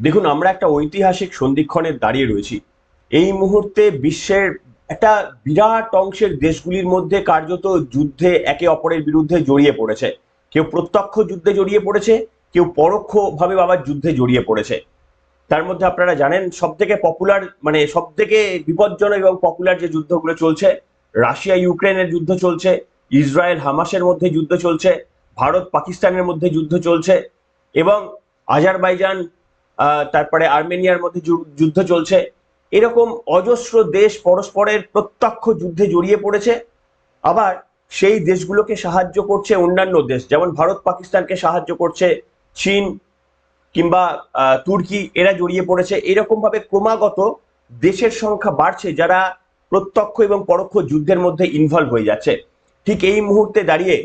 দেখুন, আমরা একটা ঐতিহাসিক সন্ধিক্ষণে দাঁড়িয়ে রয়েছি। এই মুহূর্তে বিশ্বের একটা বিরাট অংশের দেশগুলির মধ্যে কার্যত যুদ্ধে একে অপরের বিরুদ্ধে জড়িয়ে পড়েছে। কেউ প্রত্যক্ষ যুদ্ধে জড়িয়ে পড়েছে, কেউ পরোক্ষভাবে বাবার যুদ্ধে জড়িয়ে পড়েছে। তার মধ্যে আপনারা জানেন সব থেকে পপুলার মানে সব থেকে বিপজ্জনক এবং পপুলার যে যুদ্ধগুলো চলছে, রাশিয়া, ইউক্রেনের যুদ্ধ চলছে, ইসরায়েল, হামাসের মধ্যে যুদ্ধ চলছে, ভারত, পাকিস্তানের মধ্যে যুদ্ধ চলছে এবং আজারবাইজান তারপরে আর্মেনিয়ার মধ্যে যুদ্ধ চলছে। এরকম অজস্র দেশ পরস্পরের প্রত্যক্ষ যুদ্ধে জড়িয়ে পড়েছে। আবার সেই দেশগুলোকে সাহায্য করছে অন্যান্য দেশ, যেমন ভারত পাকিস্তানকে সাহায্য করছে চীন কিংবা তুর্কি, এরা জড়িয়ে পড়েছে। এরকম ভাবে ক্রমাগত দেশের সংখ্যা বাড়ছে যারা প্রত্যক্ষ এবং পরোক্ষ যুদ্ধের মধ্যে ইনভলভ হয়ে যাচ্ছে। ঠিক এই মুহূর্তে দাঁড়িয়ে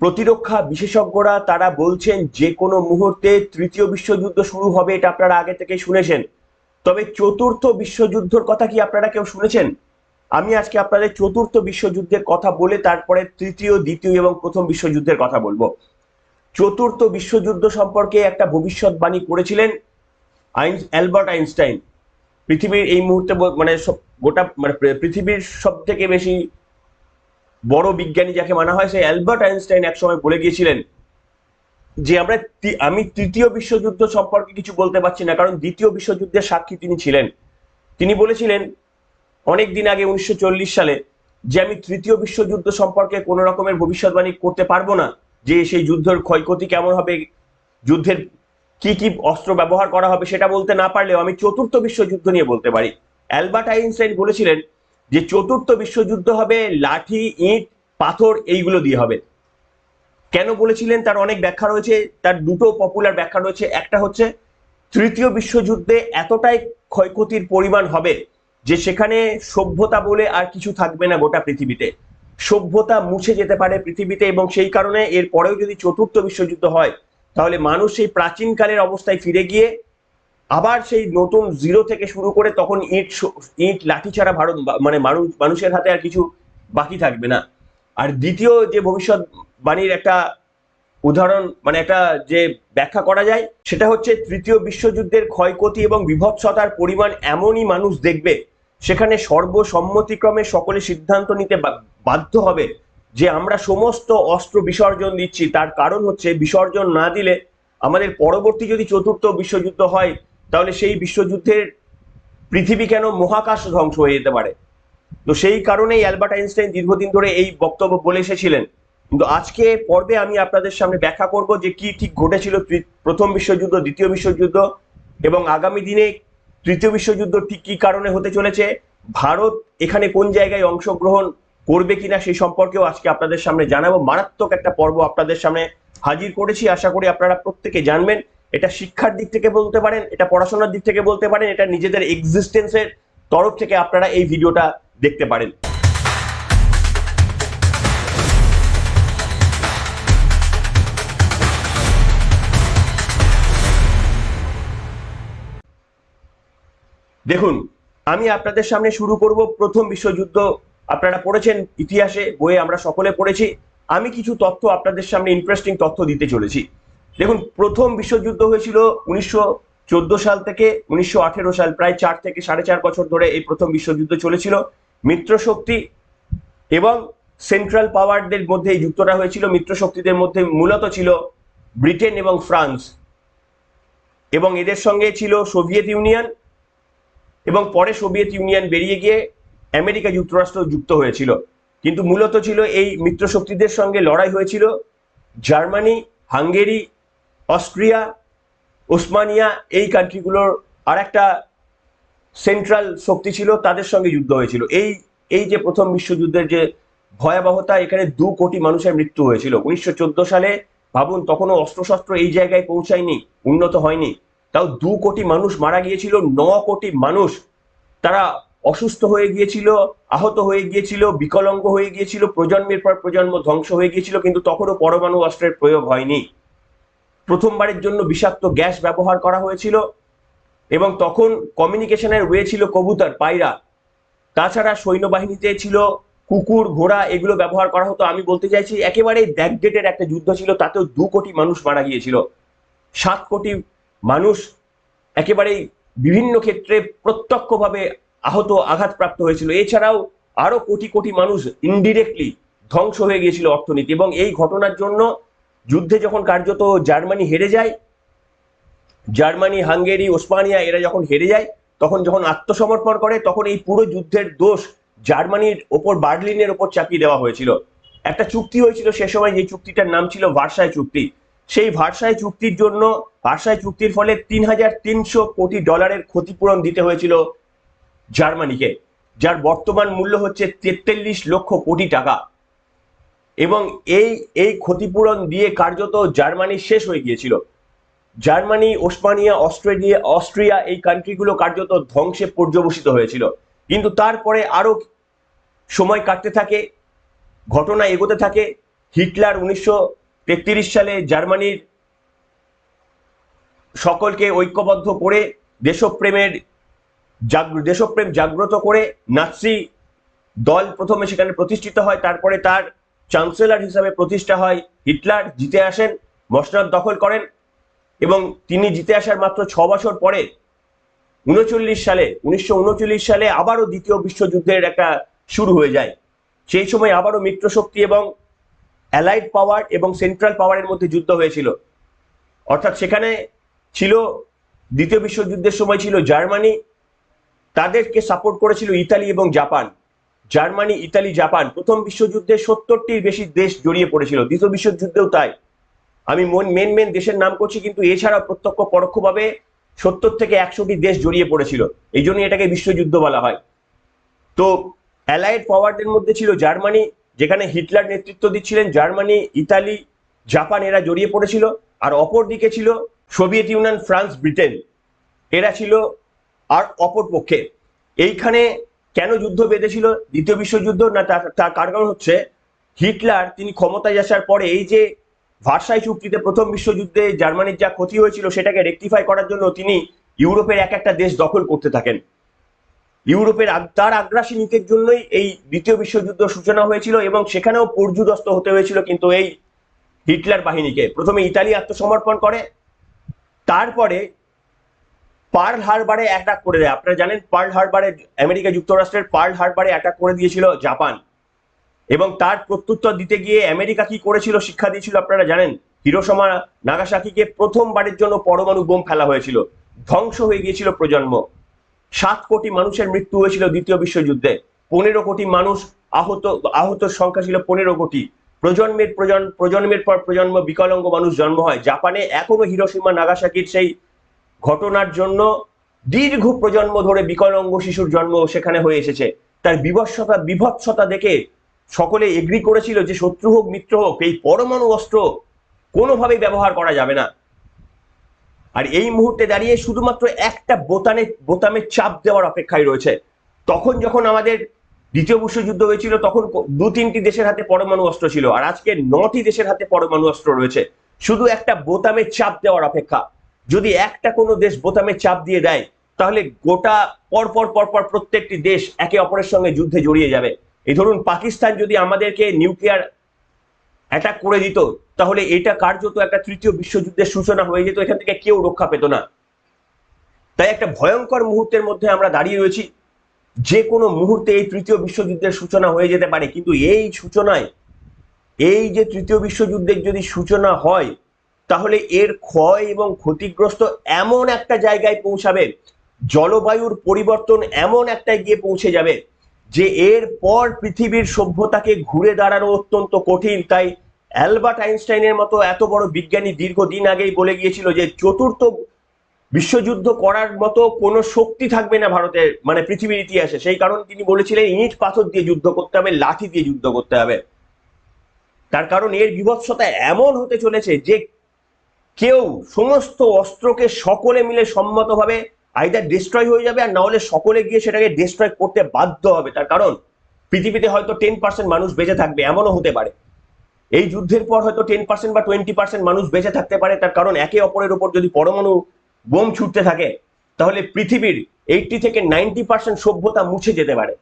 প্রতিরক্ষা বিশেষজ্ঞরা তারা বলছেন যে কোনো মুহূর্তে তৃতীয় বিশ্বযুদ্ধ শুরু হবে এটা আপনারা আগে থেকে শুনেছেন। তবে চতুর্থ বিশ্বযুদ্ধের কথা কি আপনারা কেউ শুনেছেন? আমি আজকে আপনাদের চতুর্থ বিশ্বযুদ্ধের কথা বলে তারপরে তৃতীয়, দ্বিতীয় এবং প্রথম বিশ্বযুদ্ধের কথা বলব। চতুর্থ বিশ্বযুদ্ধ সম্পর্কে একটা ভবিষ্যৎবাণী করেছিলেন অ্যালবার্ট আইনস্টাইন। পৃথিবীর এই মুহূর্তে মানে গোটা মানে পৃথিবীর সব থেকে বেশি বড় বিজ্ঞানী যাকে মানা হয়, সেই অ্যালবার্ট আইনস্টাইন একসময় বলে গিয়েছিলেন যে আমরা আমি তৃতীয় বিশ্বযুদ্ধ সম্পর্কে কিছু বলতে পারছি না, কারণ দ্বিতীয় বিশ্বযুদ্ধের সাক্ষী তিনি ছিলেন। তিনি বলেছিলেন অনেক দিন আগে উনিশশো চল্লিশ সালে যে আমি তৃতীয় বিশ্বযুদ্ধ সম্পর্কে কোনো রকমের ভবিষ্যৎবাণী করতে পারব না, যে সেই যুদ্ধের ক্ষয়ক্ষতি কেমন হবে, যুদ্ধের কি কি অস্ত্র ব্যবহার করা হবে সেটা বলতে না পারলেও আমি চতুর্থ বিশ্বযুদ্ধ নিয়ে বলতে পারি। অ্যালবার্ট আইনস্টাইন বলেছিলেন যে চতুর্থ বিশ্বযুদ্ধ হবে, লাঠি, ইট, পাথর এইগুলো দিয়ে হবে। কেন বলেছিলেন? তার অনেক ব্যাখ্যা রয়েছে। তার দুটো পপুলার ব্যাখ্যা রয়েছে। একটা হচ্ছে, তৃতীয় বিশ্বযুদ্ধে এতটাই ক্ষয়ক্ষতির পরিমাণ হবে যে সেখানে সভ্যতা বলে আর কিছু থাকবে না গোটা পৃথিবীতে। সভ্যতা মুছে যেতে পারে পৃথিবীতে এবং সেই কারণে এর পরেও যদি চতুর্থ বিশ্বযুদ্ধ হয়, তাহলে মানুষ সেই প্রাচীনকালের অবস্থায় ফিরে গিয়ে আবার সেই নতুন জিরো থেকে শুরু করে তখন ইট ইট লাঠি ছাড়া ভারত মানে মানুষ, মানুষের হাতে আর কিছু বাকি থাকবে না। আর দ্বিতীয় যে ভবিষ্যৎবাণীর একটা উদাহরণ মানে একটা যে ব্যাখ্যা করা যায়, সেটা হচ্ছে তৃতীয় বিশ্বযুদ্ধের ক্ষয়ক্ষতি এবং বিভৎসতার পরিমাণ এমনই মানুষ দেখবে, সেখানে সর্বসম্মতিক্রমে সকলে সিদ্ধান্ত নিতে বাধ্য হবে যে আমরা সমস্ত অস্ত্র বিসর্জন দিচ্ছি। তার কারণ হচ্ছে বিসর্জন না দিলে আমাদের পরবর্তী যদি চতুর্থ বিশ্বযুদ্ধ হয় তাহলে সেই বিশ্বযুদ্ধের পৃথিবী কেন মহাকাশ ধ্বংস হয়ে যেতে পারে? তো সেই কারণেই অ্যালবার্ট আইনস্টাইন দীর্ঘদিন ধরে এই বক্তব্য বলে এসেছিলেন। কিন্তু আজকে পর্বে আমি আপনাদের সামনে ব্যাখ্যা করব যে কি ঠিক ঘটেছিল প্রথম বিশ্বযুদ্ধ, দ্বিতীয় বিশ্বযুদ্ধ এবং আগামী দিনে তৃতীয় বিশ্বযুদ্ধ ঠিক কি কারণে হতে চলেছে, ভারত এখানে কোন জায়গায় অংশগ্রহণ করবে কিনা সেই সম্পর্কেও আজকে আপনাদের সামনে জানাব। মারাত্মক একটা পর্ব আপনাদের সামনে হাজির করেছি। আশা করি আপনারা প্রত্যেকে জানবেন। এটা শিক্ষার দিক থেকে বলতে পারেন, এটা পড়াশোনার দিক থেকে বলতে পারেন, এটা নিজেদের এক্সিস্টেন্সের তরফ থেকে আপনারা এই ভিডিওটা দেখতে পারেন। দেখুন, আমি আপনাদের সামনে শুরু করব প্রথম বিশ্বযুদ্ধ। আপনারা পড়েছেন ইতিহাসে, বইয়ে আমরা সকলে পড়েছি। আমি কিছু তথ্য আপনাদের সামনে ইন্টারেস্টিং তথ্য দিতে চলেছি। দেখুন, প্রথম বিশ্বযুদ্ধ হয়েছিল উনিশশো চোদ্দ সাল থেকে উনিশশো আঠেরো সাল, প্রায় চার থেকে সাড়ে চার বছর ধরে এই প্রথম বিশ্বযুদ্ধ চলেছিল। মিত্র শক্তি এবং সেন্ট্রাল পাওয়ারদের মধ্যে এই যুদ্ধটা হয়েছিল। মিত্র শক্তিদের মধ্যে মূলত ছিল ব্রিটেন এবং ফ্রান্স এবং এদের সঙ্গে ছিল সোভিয়েত ইউনিয়ন এবং পরে সোভিয়েত ইউনিয়ন বেরিয়ে গিয়ে আমেরিকা যুক্তরাষ্ট্র যুক্ত হয়েছিল। কিন্তু মূলত ছিল এই মিত্রশক্তিদের সঙ্গে লড়াই হয়েছিল। জার্মানি, হাঙ্গেরি অস্ট্রিয়া, ওসমানিয়া, এই কান্ট্রিগুলোর আর একটা সেন্ট্রাল শক্তি ছিল, তাদের সঙ্গে যুদ্ধ হয়েছিল। এই এই যে প্রথম বিশ্বযুদ্ধের যে ভয়াবহতা, এখানে দু কোটি মানুষের মৃত্যু হয়েছিল। উনিশশো চোদ্দ সালে, ভাবুন, তখনও অস্ত্রশস্ত্র এই জায়গায় পৌঁছায়নি, উন্নত হয়নি। তাও দু কোটি মানুষ মারা গিয়েছিল, ন কোটি মানুষ তারা অসুস্থ হয়ে গিয়েছিল, আহত হয়ে গিয়েছিল, বিকলাঙ্গ হয়ে গিয়েছিল, প্রজন্মের পর প্রজন্ম ধ্বংস হয়ে গিয়েছিল, কিন্তু তখনও পরমাণু অস্ত্রের প্রয়োগ হয়নি। প্রথমবারের জন্য বিষাক্ত গ্যাস ব্যবহার করা হয়েছিল এবং তখন কমিউনিকেশনের ওয়ে ছিল কবুতর, পায়রা। তাছাড়া সৈন্যবাহিনীতে ছিল কুকুর, ঘোড়া, এগুলো ব্যবহার করা হতো। আমি বলতে চাইছি একেবারে ব্যাকডেটের একটা যুদ্ধ ছিল, তাতেও দু কোটি মানুষ মারা গিয়েছিল। সাত কোটি মানুষ একেবারেই বিভিন্ন ক্ষেত্রে প্রত্যক্ষভাবে আহত, আঘাতপ্রাপ্ত হয়েছিল। এছাড়াও আরও কোটি কোটি মানুষ ইনডিরেক্টলি ধ্বংস হয়ে গিয়েছিল অর্থনীতি এবং এই ঘটনার জন্য যুদ্ধে যখন কার্যত জার্মানি হেরে যায়, জার্মানি, হাঙ্গেরি, ওসমানিয়া এরা যখন হেরে যায়, তখন যখন আত্মসমর্পণ করে, তখন এই পুরো যুদ্ধের দোষ জার্মানির ওপর, বার্লিনের ওপর চাপিয়ে দেওয়া হয়েছিল। একটা চুক্তি হয়েছিল সে সময়, যে চুক্তিটার নাম ছিল ভার্সাই চুক্তি। সেই ভার্সাই চুক্তির জন্য, ভার্সাই চুক্তির ফলে তিন হাজার তিনশো কোটি ডলারের ক্ষতিপূরণ দিতে হয়েছিল জার্মানিকে, যার বর্তমান মূল্য হচ্ছে তেতাল্লিশ লক্ষ কোটি টাকা। এবং এই এই ক্ষতিপূরণ দিয়ে কার্যত জার্মানি শেষ হয়ে গিয়েছিল। জার্মানি, ওসমানিয়া, অস্ট্রেলিয়া, অস্ট্রিয়া এই কান্ট্রিগুলো কার্যত ধ্বংসে পর্যবসিত হয়েছিল। কিন্তু তারপরে আরও সময় কাটতে থাকে, ঘটনা এগোতে থাকে। হিটলার উনিশশো তেত্রিশ সালে জার্মানির সকলকে ঐক্যবদ্ধ করে, দেশপ্রেমের দেশপ্রেম জাগ্রত করে, নাৎসি দল প্রথমে সেখানে প্রতিষ্ঠিত হয়। তারপরে তার চ্যান্সেলর হিসাবে প্রতিষ্ঠা হয় হিটলার, জিতে আসেন, মসনাদ দখল করেন এবং তিনি জিতে আসার মাত্র ছ বছর পরে উনচল্লিশ সালে, উনিশশো উনচল্লিশ সালে আবারও দ্বিতীয় বিশ্বযুদ্ধের একটা শুরু হয়ে যায়। সেই সময় আবারও মিত্রশক্তি এবং অ্যালাইড পাওয়ার এবং সেন্ট্রাল পাওয়ারের মধ্যে যুদ্ধ হয়েছিল। অর্থাৎ সেখানে ছিল, দ্বিতীয় বিশ্বযুদ্ধের সময় ছিল জার্মানি, তাদেরকে সাপোর্ট করেছিল ইতালি এবং জাপান। জার্মানি, ইতালি, জাপান প্রথম বিশ্বযুদ্ধে সত্তরটির বেশি দেশ জড়িয়ে পড়েছিল। দ্বিতীয় বিশ্বযুদ্ধেও তাই। আমি মেন মেন দেশের নাম করছি কিন্তু এছাড়া প্রত্যক্ষ পরোক্ষভাবে সত্তর থেকে একশোটি দেশ জড়িয়ে পড়েছিল। এই জন্য এটাকে বিশ্বযুদ্ধ বলা হয়। তো অ্যালাইড পাওয়ারদের মধ্যে ছিল জার্মানি, যেখানে হিটলার নেতৃত্ব দিচ্ছিলেন। জার্মানি, ইতালি, জাপান এরা জড়িয়ে পড়েছিল। আর অপর দিকে ছিল সোভিয়েত ইউনিয়ন, ফ্রান্স, ব্রিটেন। এরা ছিল আর অপর পক্ষে। এইখানে কেন যুদ্ধ বেঁধেছিল? দ্বিতীয় বিশ্বযুদ্ধ? না তার- কারণ হচ্ছে? হিটলার, তিনি ক্ষমতায় আসার পরে এই যে ভার্সাই চুক্তিতে প্রথম বিশ্বযুদ্ধে জার্মানির যা ক্ষতি হয়েছিল সেটাকে রেকটিফাই করার জন্য তিনি ইউরোপের এক একটা দেশ দখল করতে থাকেন। ইউরোপের তার আগ্রাসী নীতির জন্যই এই দ্বিতীয় বিশ্বযুদ্ধ সূচনা হয়েছিল এবং সেখানেও পর্যুদস্ত হতে হয়েছিল কিন্তু এই হিটলার বাহিনীকে। প্রথমে ইতালি আত্মসমর্পণ করে, তারপরে পার্ল হারবারে অ্যাটাক করে দেয়। আপনারা জানেন পার্ল হারবারে আমেরিকা যুক্তরাষ্ট্রের পার্ল হারবারে অ্যাটাক করে দিয়েছিল জাপান। এবং তার প্রত্যুত্তর দিতে গিয়ে আমেরিকা কি করেছিল শিক্ষা দিয়েছিল আপনারা জানেন? হিরোসমা নাগাসাকিকে প্রথমবারের জন্য পরমাণু বোম ফেলা হয়েছিল। ধ্বংস হয়ে গিয়েছিল প্রজন্ম। সাত কোটি মানুষের মৃত্যু হয়েছিল দ্বিতীয় বিশ্বযুদ্ধে। পনেরো কোটি মানুষ আহত আহতর সংখ্যা ছিল পনেরো কোটি। প্রজন্মের প্রজন্ম প্রজন্মের পর প্রজন্ম বিকলাঙ্গ মানুষ জন্ম হয়। জাপানে এখনও হিরোসীমা নাগাসাকির সেই ঘটনার জন্য দীর্ঘ প্রজন্ম ধরে বিকলাঙ্গ শিশুর জন্ম সেখানে হয়ে এসেছে। তার বিভৎসতা বিভৎসতা দেখে সকলে এগ্রি করেছিল যে শত্রু হোক, মিত্র হোক, এই পরমাণু অস্ত্র কোনোভাবেই ব্যবহার করা যাবে না। আর এই মুহূর্তে দাঁড়িয়ে শুধুমাত্র একটা বোতামে বোতামে চাপ দেওয়ার অপেক্ষায় রয়েছে। তখন যখন আমাদের দ্বিতীয় বিশ্বযুদ্ধ হয়েছিল, তখন দু তিনটি দেশের হাতে পরমাণু অস্ত্র ছিল। আর আজকে নটি দেশের হাতে পরমাণু অস্ত্র রয়েছে। শুধু একটা বোতামে চাপ দেওয়ার অপেক্ষা। যদি একটা কোনো দেশ বোতামে চাপ দিয়ে দেয়, তাহলে গোটা পরপর পরপর প্রত্যেকটি দেশ একে অপরের সঙ্গে যুদ্ধে জড়িয়ে যাবে। এই ধরুন পাকিস্তান যদি আমাদেরকে নিউক্লিয়ার অ্যাটাক করে দিত, তাহলে এটা কার্যত একটা তৃতীয় বিশ্বযুদ্ধের সূচনা হয়ে যেত, এখান থেকে কেউ রক্ষা পেত না। তাই একটা ভয়ঙ্কর মুহূর্তের মধ্যে আমরা দাঁড়িয়ে রয়েছি। যে কোনো মুহূর্তে এই তৃতীয় বিশ্বযুদ্ধের সূচনা হয়ে যেতে পারে, কিন্তু এই সূচনায়, এই যে তৃতীয় বিশ্বযুদ্ধের যদি সূচনা হয় তাহলে এর ক্ষয় এবং ক্ষতিগ্রস্ত এমন একটা জায়গায় পৌঁছাবে, জলবায়ুর পরিবর্তন এমন একটা গিয়ে পৌঁছে যাবে যে এর পর পৃথিবীর সভ্যতাকে ঘুরে দাঁড়ানো অত্যন্ত কঠিন। তাই অ্যালবার্ট আইনস্টাইনের মতো এত বড় বিজ্ঞানী দীর্ঘদিন আগেই বলে গিয়েছিল যে চতুর্থ বিশ্বযুদ্ধ করার মতো কোনো শক্তি থাকবে না ভারতের মানে পৃথিবীর ইতিহাসে। সেই কারণ তিনি বলেছিলেন, ইট, পাথর দিয়ে যুদ্ধ করতে হবে, লাঠি দিয়ে যুদ্ধ করতে হবে। তার কারণ এর বিভৎসতা এমন হতে চলেছে যে কেউ সমস্ত অস্ত্রকে সকলে মিলে সম্মতভাবে আইদার ডিস্ট্রয় হয়ে যাবে আর না হলে সকলে গিয়ে সেটাকে ডিস্ট্রয় করতে বাধ্য হবে। তার কারণ, পৃথিবীতে হয়তো টেন পার্সেন্ট মানুষ বেঁচে থাকবে, এমনও হতে পারে। এই যুদ্ধের পর হয়তো টেন পার্সেন্ট বা টোয়েন্টি পার্সেন্ট মানুষ বেঁচে থাকতে পারে, তার কারণ একে অপরের উপর যদি পরমাণু বোম ছুটতে থাকে, তাহলে পৃথিবীর এইটটি থেকে নাইনটি পার্সেন্ট সভ্যতা মুছে যেতে পারে।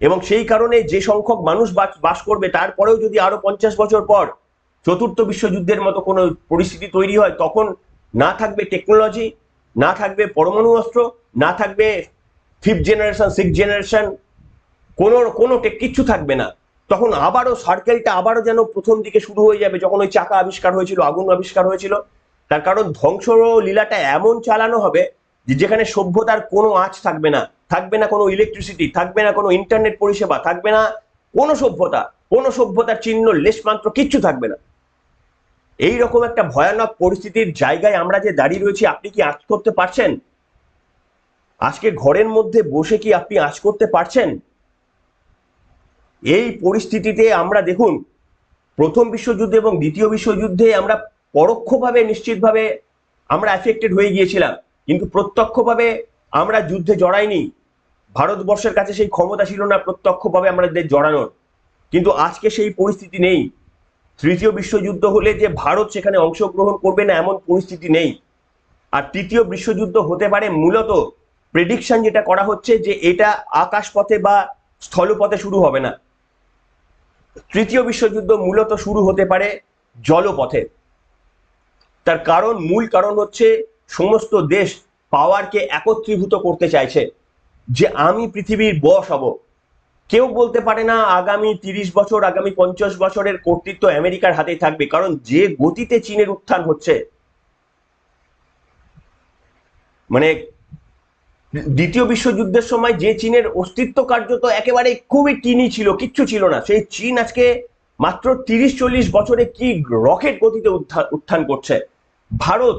এবং সেই কারণে যে সংখ্যক মানুষ বাস- করবে, তারপরেও যদি আরও পঞ্চাশ বছর পর চতুর্থ বিশ্বযুদ্ধের মতো কোনো পরিস্থিতি তৈরি হয়, তখন না থাকবে টেকনোলজি না থাকবে পরমাণু অস্ত্র, না থাকবে ফিফথ জেনারেশন সিক্স জেনারেশন কোনো কোনো কিচ্ছু থাকবে না। তখন আবারও সার্কেলটা আবারও যেন প্রথম দিকে শুরু হয়ে যাবে, যখন ওই চাকা আবিষ্কার হয়েছিল, আগুন আবিষ্কার হয়েছিল। তার কারণ ধ্বংস লীলাটা এমন চালানো হবে যে যেখানে সভ্যতার কোনো আঁচ থাকবে না। থাকবে না কোনো ইলেকট্রিসিটি থাকবে না কোনো ইন্টারনেট পরিষেবা, থাকবে না কোনো সভ্যতা। কোনো সভ্যতার চিহ্ন লেশমাত্র কিচ্ছু থাকবে না। এই রকম একটা ভয়ানক পরিস্থিতির জায়গায় আমরা যে দাঁড়িয়ে রয়েছি, আপনি কি আঁচ করতে পারছেন? আজকে ঘরের মধ্যে বসে কি আপনি আঁচ করতে পারছেন? এই পরিস্থিতিতে আমরা দেখুন, প্রথম বিশ্বযুদ্ধে এবং দ্বিতীয় বিশ্বযুদ্ধে আমরা পরোক্ষভাবে, নিশ্চিতভাবে আমরা এফেক্টেড হয়ে গিয়েছিলাম। কিন্তু প্রত্যক্ষভাবে আমরা যুদ্ধে জড়াইনি। ভারতবর্ষের কাছে সেই ক্ষমতা ছিল না প্রত্যক্ষভাবে আমাদের জড়ানোর। কিন্তু আজকে সেই পরিস্থিতি নেই। তৃতীয় বিশ্বযুদ্ধ হলে যে ভারত সেখানে অংশগ্রহণ করবে না, এমন পরিস্থিতি নেই। আর তৃতীয় বিশ্বযুদ্ধ হতে পারে মূলত প্রেডিকশন যেটা করা হচ্ছে যে এটা আকাশপথে বা স্থলপথে শুরু হবে না। তৃতীয় বিশ্বযুদ্ধ মূলত শুরু হতে পারে জলপথে। তার কারণ, মূল কারণ হচ্ছে সমস্ত দেশ পাওয়ারকে একত্রীভূত করতে চাইছে যে আমি পৃথিবীর বস হব। কেউ বলতে পারে না আগামী তিরিশ বছর, আগামী পঞ্চাশ বছরের কর্তৃত্ব আমেরিকার হাতেই থাকবে, কারণ যে গতিতে চীনের উত্থান হচ্ছে মানে দ্বিতীয় বিশ্বযুদ্ধের সময় যে চীনের অস্তিত্ব কার্যত একেবারে খুবই টিনি ছিল, কিচ্ছু ছিল না, সেই চীন আজকে মাত্র তিরিশ চল্লিশ বছরে কি রকেট গতিতে উত্থান করছে? ভারত,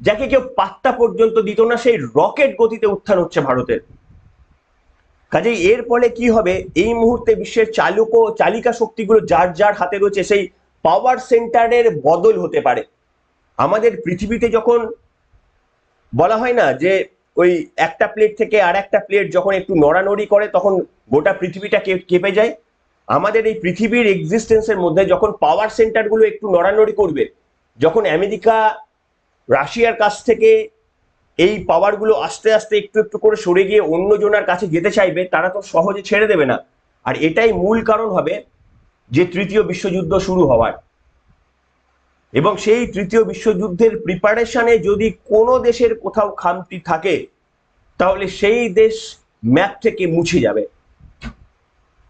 যাকে কেউ পাত্তা পর্যন্ত দিত না, সেই রকেট গতিতে উত্থান হচ্ছে ভারতের। কাজেই এর ফলে কি হবে? এই মুহূর্তে বিশ্বের চালক ও চালিকা শক্তিগুলো যার যার হাতে রয়েছে, সেই পাওয়ার সেন্টারের বদল হতে পারে। আমাদের পৃথিবীতে যখন বলা হয় না যে ওই একটা প্লেট থেকে আর একটা প্লেট যখন একটু নড়ানড়ি করে, তখন গোটা পৃথিবীটা কেঁপে যায়। আমাদের এই পৃথিবীর এক্সিস্টেন্সের মধ্যে যখন পাওয়ার সেন্টারগুলো একটু নড়ানড়ি করবে, যখন আমেরিকা, রাশিয়ার কাছ থেকে এই পাওয়ারগুলো আস্তে আস্তে একটু একটু করে সরে গিয়ে অন্য জনের কাছে যেতে চাইবে, তারা তো সহজে ছেড়ে দেবে না। আর এটাই মূল কারণ হবে যে তৃতীয় বিশ্বযুদ্ধ শুরু হওয়ার। এবং সেই তৃতীয় বিশ্বযুদ্ধের প্রিপারেশনে যদি কোনো দেশের কোথাও খামতি থাকে, তাহলে সেই দেশ ম্যাপ থেকে মুছে যাবে।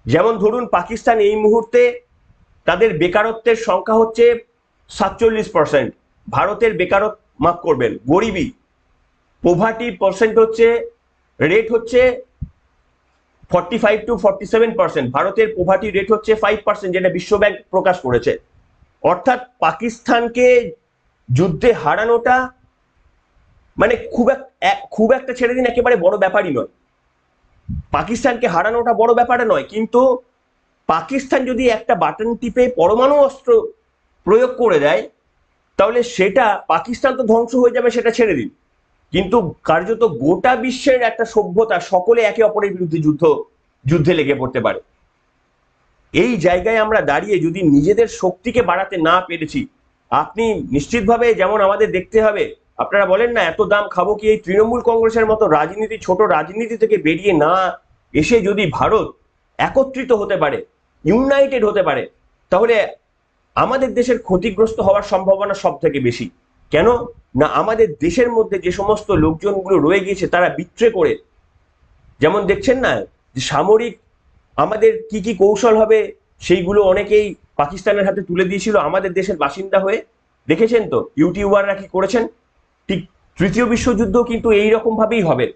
যেমন ধরুন, পাকিস্তান এই মুহূর্তে তাদের বেকারত্বের সংখ্যা হচ্ছে সাতচল্লিশ পার্সেন্ট ভারতের বেকারত্ব, মাফ করবেন, গরিবী। পোভার্টি পার্সেন্ট হচ্ছে রেট হচ্ছে forty five to forty seven percent ভারতের পোভার্টি রেট হচ্ছে ফাইভ পার্সেন্ট যেটা বিশ্বব্যাংক প্রকাশ করেছে। অর্থাৎ পাকিস্তানকে যুদ্ধে হারানোটা মানে খুব এক খুব একটা ছেড়ে দিন একেবারে বড় ব্যাপারই নয়। পাকিস্তানকে হারানোটা বড় ব্যাপারে নয়, কিন্তু পাকিস্তান যদি একটা বাটন টিপে পরমাণু অস্ত্র প্রয়োগ করে দেয়, তাহলে সেটা পাকিস্তান তো ধ্বংস হয়ে যাবে, সেটা ছেড়ে দিন। কিন্তু কার্যত গোটা বিশ্বের একটা সভ্যতা সকলে একে অপরের বিরুদ্ধে যুদ্ধ, যুদ্ধে লেগে পড়তে পারে। এই জায়গায় আমরা দাঁড়িয়ে যদি নিজেদের শক্তিকে বাড়াতে না পেরেছি, আপনি নিশ্চিতভাবে যেমন আমাদের দেখতে হবে, আপনারা বলেন না, এত দাম খাব কি এই তৃণমূল কংগ্রেসের মতো রাজনীতি, ছোট রাজনীতি থেকে বেরিয়ে না এসে যদি ভারত একত্রিত হতে পারে ইউনাইটেড হতে পারে, তাহলে আমাদের দেশের ক্ষতিগ্রস্ত হওয়ার সম্ভাবনা সব থেকে বেশি। কেন? না, আমাদের দেশের মধ্যে যে সমস্ত লোকজনগুলো রয়ে গিয়েছে, তারা বিত্রে করে। যেমন দেখছেন না, যে সামরিক আমাদের কি কি কৌশল হবে, সেইগুলো অনেকেই পাকিস্তানের হাতে তুলে দিয়েছিল আমাদের দেশের বাসিন্দা হয়ে। দেখেছেন তো? ইউটিউবাররা কি করেছেন? ঠিক তৃতীয় বিশ্বযুদ্ধ কিন্তু এই রকম ভাবেই হবে।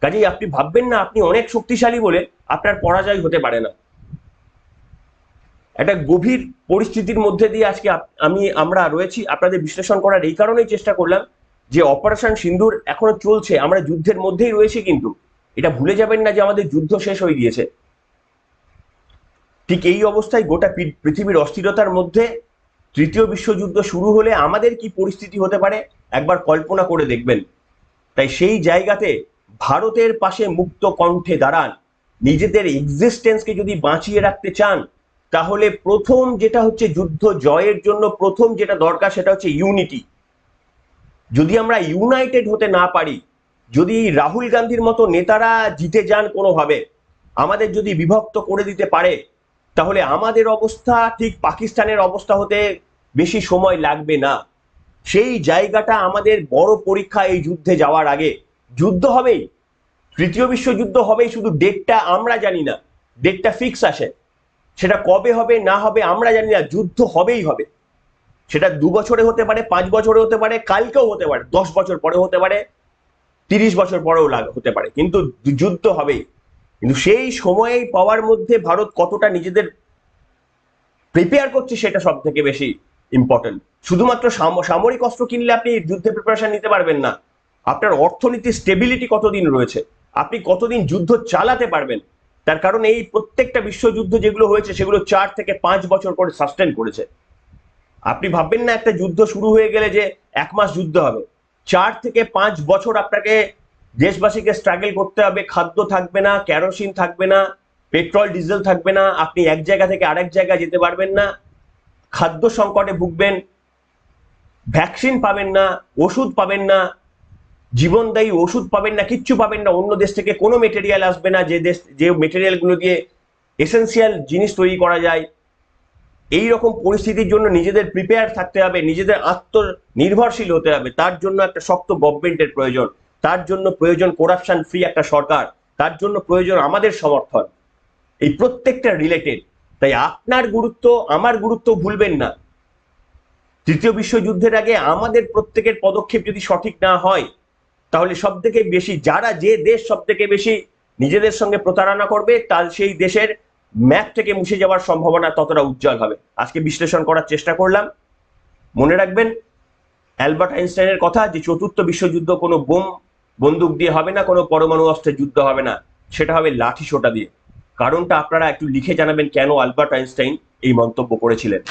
কাজেই আপনি ভাববেন না, আপনি অনেক শক্তিশালী বলে আপনার পরাজয় হতে পারে না। একটা গভীর পরিস্থিতির মধ্যে দিয়ে আজকে আমি, আমরা রয়েছি। আপনাদের বিশ্লেষণ করার এই কারণেই চেষ্টা করলাম যে অপারেশন সিন্ধুর এখনও চলছে, আমরা যুদ্ধের মধ্যেই রয়েছি কিন্তু। এটা ভুলে যাবেন না যে আমাদের যুদ্ধ শেষ হয়ে গিয়েছে। ঠিক এই অবস্থায় গোটা পৃথিবীর অস্থিরতার মধ্যে তৃতীয় বিশ্বযুদ্ধ শুরু হলে আমাদের কি পরিস্থিতি হতে পারে? একবার কল্পনা করে দেখবেন। তাই সেই জায়গাতে ভারতের পাশে মুক্ত কণ্ঠে দাঁড়ান। নিজেদের এক্সিস্টেন্সকে যদি বাঁচিয়ে রাখতে চান তাহলে প্রথম যেটা হচ্ছে যুদ্ধ জয়ের জন্য প্রথম যেটা দরকার সেটা হচ্ছে ইউনিটি যদি আমরা ইউনাইটেড হতে না পারি, যদি রাহুল গান্ধীর মতো নেতারা জিতে যান কোনোভাবে, আমাদের যদি বিভক্ত করে দিতে পারে, তাহলে আমাদের অবস্থা ঠিক পাকিস্তানের অবস্থা হতে বেশি সময় লাগবে না। সেই জায়গাটা আমাদের বড় পরীক্ষা এই যুদ্ধে যাওয়ার আগে। যুদ্ধ হবেই। তৃতীয় বিশ্বযুদ্ধ হবেই শুধু ডেটটা আমরা জানি না। ডেটটা ফিক্স আসে। সেটা কবে হবে, না হবে, আমরা জানি না, যুদ্ধ হবেই হবে। সেটা দু বছরে হতে পারে, পাঁচ বছরে হতে পারে, কালকেও হতে পারে, দশ বছর পরে হতে পারে, তিরিশ বছর পরেও হতে পারে, কিন্তু যুদ্ধ হবেই। কিন্তু সেই সময়ে পাওয়ার মধ্যে ভারত কতটা নিজেদের প্রিপেয়ার করছে সেটা সব থেকে বেশি ইম্পর্টেন্ট শুধুমাত্র সাম- সামরিক অস্ত্র কিনলে আপনি যুদ্ধে প্রিপারেশন নিতে পারবেন না। আপনার অর্থনীতির স্টেবিলিটি কতদিন রয়েছে, আপনি কতদিন যুদ্ধ চালাতে পারবেন তার কারণ এই প্রত্যেকটা বিশ্বযুদ্ধ যেগুলো হয়েছে, সেগুলো চার থেকে পাঁচ বছর করে সাস্টেন করেছে। আপনি ভাববেন না একটা যুদ্ধ শুরু হয়ে গেলে যে এক মাস যুদ্ধ হবে। চার থেকে পাঁচ বছর আপনাকে দেশবাসীকে স্ট্রাগল করতে হবে, খাদ্য থাকবে না ক্যারোসিন থাকবে না পেট্রোল ডিজেল থাকবে না, আপনি এক জায়গা থেকে আরেক জায়গায় যেতে পারবেন না, খাদ্য সংকটে ভুগবেন ভ্যাকসিন পাবেন না, ওষুধ পাবেন না জীবনদায়ী ওষুধ পাবেন না, কিচ্ছু পাবেন না, অন্য দেশ থেকে কোনো মেটেরিয়াল আসবে না, যে দেশ, যে মেটেরিয়ালগুলো দিয়ে এসেন্সিয়াল জিনিস তৈরি করা যায়। এই রকম পরিস্থিতির জন্য নিজেদের প্রিপেয়ার থাকতে হবে, নিজেদের আত্মনির্ভরশীল হতে হবে। তার জন্য একটা শক্ত গভর্নমেন্টের প্রয়োজন। তার জন্য প্রয়োজন করাপশন ফ্রি একটা সরকার। তার জন্য প্রয়োজন আমাদের সমর্থন। এই প্রত্যেকটা রিলেটেড তাই আপনার গুরুত্ব, আমার গুরুত্ব ভুলবেন না। তৃতীয় বিশ্বযুদ্ধের আগে আমাদের প্রত্যেকের পদক্ষেপ যদি সঠিক না হয় তাহলে সব থেকে বেশি যারা যে দেশ সব থেকে বেশি নিজেদের সঙ্গে প্রতারণা করবে, তার সেই দেশের ম্যাপ থেকে মুছে যাওয়ার সম্ভাবনা ততটা উজ্জ্বল হবে। আজকে বিশ্লেষণ করার চেষ্টা করলাম। মনে রাখবেন, অ্যালবার্ট আইনস্টাইনের কথা যে চতুর্থ বিশ্বযুদ্ধ কোনো বোম, বন্দুক দিয়ে হবে না, কোনো পরমাণু অস্ত্রের যুদ্ধ হবে না। সেটা হবে লাঠি সোটা দিয়ে। কারণটা আপনারা একটু লিখে জানাবেন কেন আলবার্ট আইনস্টাইন এই মন্তব্য করেছিলেন।